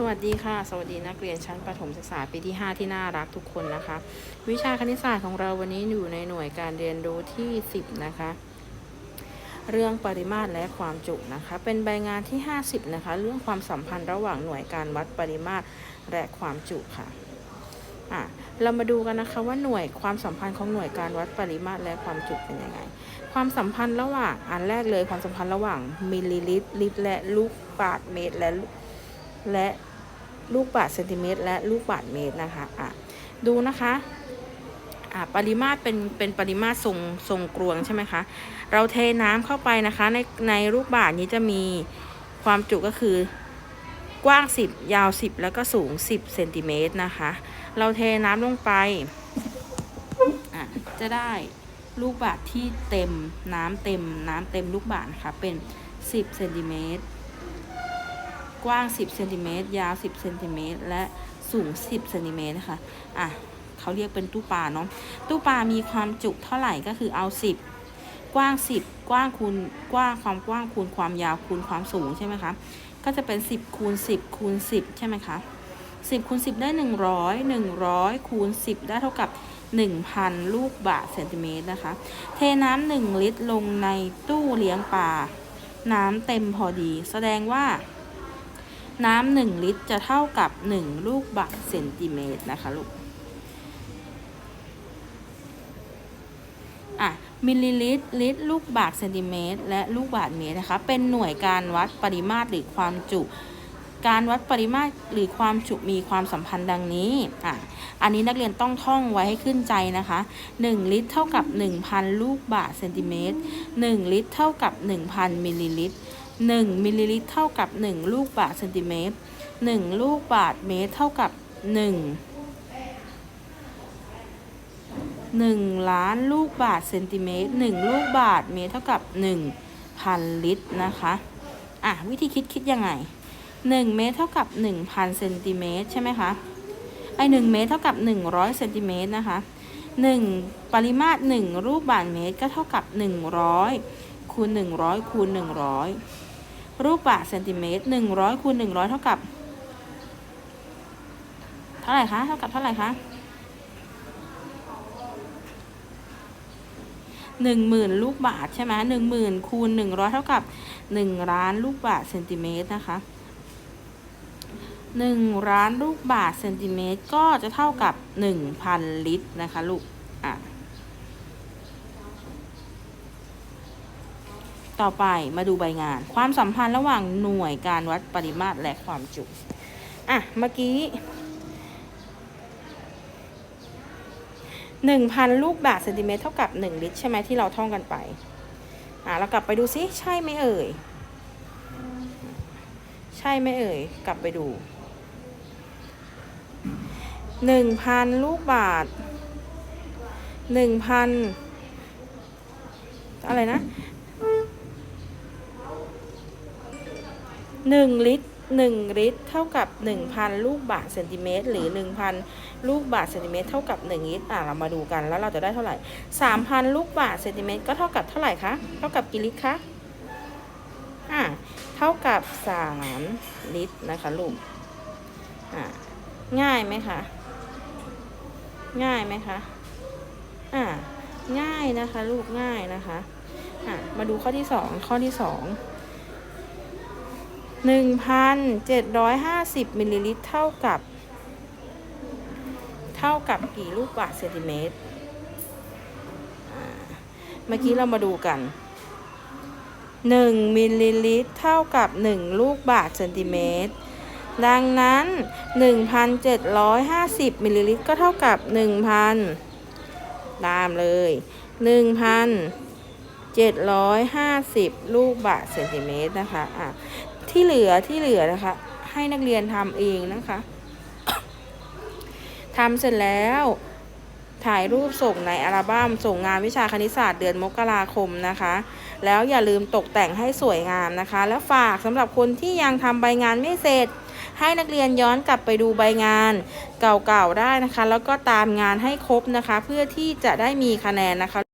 สวัสดีค่ะ สวัสดีนักเรียนชั้นประถมศึกษาปีที่ 5 ที่น่ารักทุกคนนะคะ วิชาคณิตศาสตร์ของเราวันนี้อยู่ในหน่วยการเรียนรู้ที่ 10 นะคะ เรื่องปริมาตรและความจุนะคะ เป็นใบงานที่ 50 นะคะ เรื่องความสัมพันธ์ระหว่างหน่วยการวัดปริมาตรและความจุค่ะอะ เรามาดูกันนะคะว่าหน่วยความสัมพันธ์ของหน่วยการวัดปริมาตรและความจุเป็นยังไง ความสัมพันธ์ระหว่างอันแรกเลยความสัมพันธ์ระหว่างมิลลิลิตรลิตรและลูกบาศก์เมตรและและ ลูกบาศก์เซนติเมตร และลูกบาศก์เมตรนะคะอะดูนะคะอะปริมาตรเป็นเป็นปริมาตรทรงทรงกลวงใช่ไหมคะเราเทน้ำเข้าไปนะคะ ในในลูกบาศก์นี้จะมีความจุก็คือกว้าง 10 ยาว 10 แล้วก็สูง 10เซนติเมตรนะคะ เราเทน้ำลงไป จะได้ลูกบาศก์ที่เต็มน้ำเต็มน้ำเต็มลูกบาศก์นะคะ เป็น 10เซนติเมตร กว้าง 10เซนติเมตรยาว 10เซนติเมตรและสูง 10เซนติเมตรนะคะอะเขาเรียกเป็นตู้ปลาเนาะตู้ปลามีความจุเท่าไหร่ก็คือเอา 10 กว้าง 10 กว้างคูณกว้างความกว้างคูณความยาวคูณความสูงใช่ไหมคะก็จะเป็น 10คูณ10คูณ10 ใช่ไหมคะ10คูณ10 ได้ 100 100คูณ10 ได้เท่ากับ 1,000 ลูกบาศก์เซนติเมตรนะคะ เทน้ำ1ลิตรลงในตู้เลี้ยงปลาน้ำเต็มพอดี แสดงว่า น้ำหนึ่งลิตรจะเท่ากับหนึ่งลูกบาศก์เซนติเมตรนะคะลูกอะมิลลิลิตรลิตรลูกบาศก์เซนติเมตร และลูกบาศก์เมตรนะคะ เป็นหน่วยการวัดปริมาตรหรือความจุ การวัดปริมาตรหรือความจุมีความสัมพันธ์ดังนี้อะอันนี้นักเรียนต้องท่องไว้ให้ขึ้นใจนะคะ 1 ลิตรเท่ากับ 1,000 ลูกบาศก์เซนติเมตร1ลิตรเท่ากับ 1,000มิลลิลิตร 1มิลลิลิตรเท่ากับ 1 ลูกบาศก์เซนติเมตร 1 ลูกบาศก์เมตรเท่ากับ 1 1 ล้านลูกบาศก์เซนติเมตร 1 ลูกบาศก์เมตรเท่ากับ 1,000 ลิตรนะคะอะวิธีคิดคิดยังไง 1 เมตรเท่ากับ 1,000เซนติเมตรใช่ไหมคะไอ1เมตรเท่ากับ 100เซนติเมตรนะคะ 1 ปริมาตร1ลูกบาศก์เมตรก็เท่ากับ 100คูณ100คูณ100 รูปบาศก์เซนติเมตร100คูณ100 เท่ากับ เท่าไหร่คะ เท่ากับเท่าไหร่คะหนึ่งหมื่นลูกบาศก์ใช่ไหมหนึ่งหมื่นคูณหนึ่งร้อยเท่ากับหนึ่งล้านลูกบาศก์เซนติเมตรนะคะหนึ่งล้านลูกบาศก์เซนติเมตรก็จะเท่ากับหนึ่งพันลิตรนะคะลูก อะ ต่อไปมาดูใบงาน ความสัมพันธ์ระหว่างหน่วยการวัดปริมาตรและความจุ อะ เมื่อกี้หนึ่งพันลูกบาศก์เซนติเมตรเท่ากับหนึ่งลิตรใช่ไหมที่เราท่องกันไป อะ เรากลับไปดูซิใช่ไหมเอ่ย ใช่ไหมเอ่ย กลับไปดูหนึ่งพันลูกบาศก์หนึ่งพันอะไรนะ หนึ่งลิตรหนึ่งลิตร เท่ากับหนึ่งพันลูกบาศก์เซนติเมตรหรือหนึ่งพันลูกบาศก์เซนติเมตรเท่ากับหนึ่งลิตรอะเรามาดูกันแล้วเราจะได้เท่าไหร่สามพันลูกบาศก์เซนติเมตรก็เท่ากับเท่าไหร่คะเท่ากับกี่ลิตรคะอะเท่ากับสามลิตรนะคะลูกอะง่ายไหมคะง่ายไหมคะอะง่ายนะคะ ลูกง่ายนะคะอะมาดูข้อที่สองข้อที่ส องหนึ่งพันเจ็ดร้อยห้าสิบมิลลิลิตรเท่ากับ เท่ากับกี่ลูกบาศก์เซนติเมตร เมื่อกี้เรามาดูกันหนึ่งมิลลิลิตรเท่ากับหนึ่งลูกบาศก์เซนติเมตร ดังนั้นหนึ่งพันเจ็ดร้อยห้าสิบมิลลิลิตรก็เท่ากับหนึ่งพันตามเลยหนึ่งพันเจ็ดร้อยห้าสิบลูกบาศก์เซนติเมตรนะคะ อะ ที่เหลือที่เหลือนะคะ ให้นักเรียนทำเองนะคะทำเสร็จแล้วถ่ายรูปส่งในอัลบั้มส่งงานวิชาคณิตศาสตร์เดือนมกราคมนะคะ แล้วอย่าลืมตกแต่งให้สวยงามนะคะ แล้วฝากสำหรับคนที่ยังทำใบงานไม่เสร็จ ให้นักเรียนย้อนกลับไปดูใบงานเก่าๆได้นะคะ แล้วก็ตามงานให้ครบนะคะ เพื่อที่จะได้มีคะแนนนะคะ